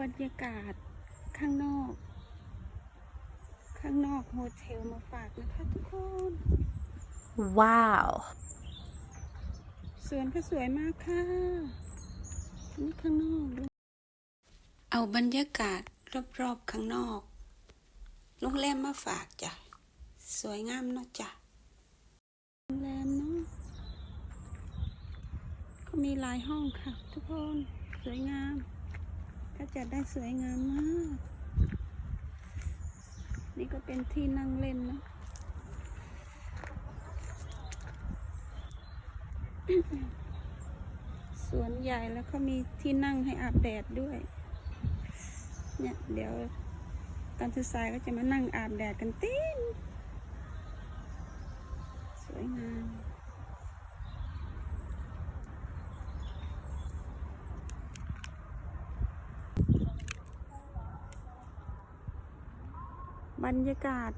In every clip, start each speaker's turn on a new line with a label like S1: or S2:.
S1: บรรยากาศข้างนอก ข้างนอกโฮเทลมาฝากนะคะทุกคน
S2: ว้าว
S1: สวนก็สวยมากค่ะนี่ข้างนอกด้วยเอาบรรยากาศรอบๆข้างนอกโรงแรมมาฝากจ้ะ สวยงามเนาะจ้ะโรงแรมเนาะก็มีหลายห้องค่ะ ทุกคน สวยงาม ก็จะได้สวยงามมาก นี่ก็เป็นที่นั่งเล่นนะสวนใหญ่แล้วก็มีที่นั่งให้อาบแดดด้วย เนี่ย เดี๋ยวตอนสายก็จะมานั่งอาบแดดกันเต้นสวยงาม บรรยากาศ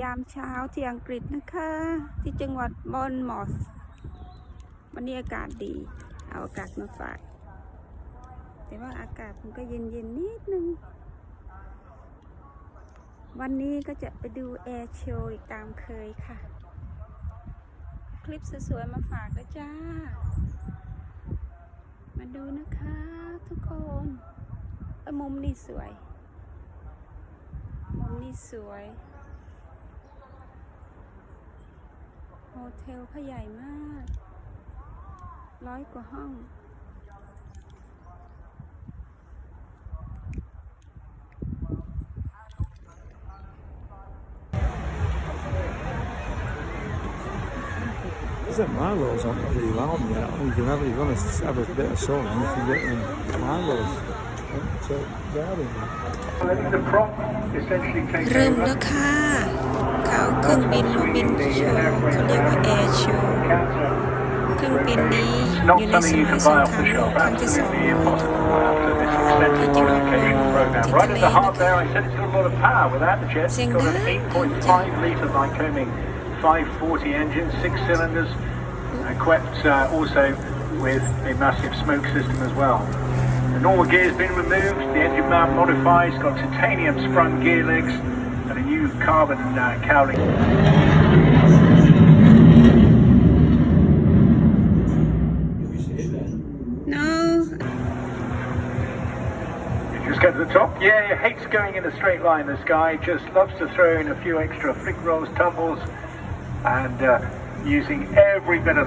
S1: ยามเช้าที่อังกฤษนะคะ ที่จังหวัดบอนมอสวันนี้อากาศดี เอาอากาศมาฝาก แต่ว่าอากาศมันก็เย็นๆนนิดนึง วันนี้ก็จะไปดูแอร์โชว์อีกตามเคยค่ะ คลิปสวยๆมาฝากด้วจ้า มาดูนะคะทุกคนมุมนี้สวย นี้สวย โฮเทลเขาใหญ่มาก ร้อยกว่าห้อง
S3: There's Marlows aren't really loud yet. You can have, if you want to have a bit of sun, you can get in Marlows. So, garden.
S4: The prop essentially takes
S1: เริ่ม
S4: over.
S1: แล้วค่ะเขาเอาเครื่องบินมาบินโชว์เขาเรียกว่าแอร์โชว์
S4: Cancer.
S1: เครื่องบินนี้อ
S4: Not
S1: ยู่ในส
S4: something you
S1: มัย
S4: can
S1: สง
S4: buy
S1: ค
S4: off
S1: ราม
S4: the
S1: โลก
S4: shelf.
S1: ครั้งที่สอง
S4: Absolutely
S1: นะคะ
S4: impossible after this extended modification program. Right at the heart there, I said it's got a lot of power without the jet. It's got an 8.5 litre Lycoming 540 engine, six cylinders, equipped uh, also with a massive smoke system as well. The normal gear's been removed, the engine mount modified, it's got titanium sprung gear legs and a new carbon uh, cowling.
S1: no
S4: Just get to the top. Yeah, he hates going in a straight line, this guy. Just loves to throw in a few extra flick rolls, tumbles, and uh, using every bit of the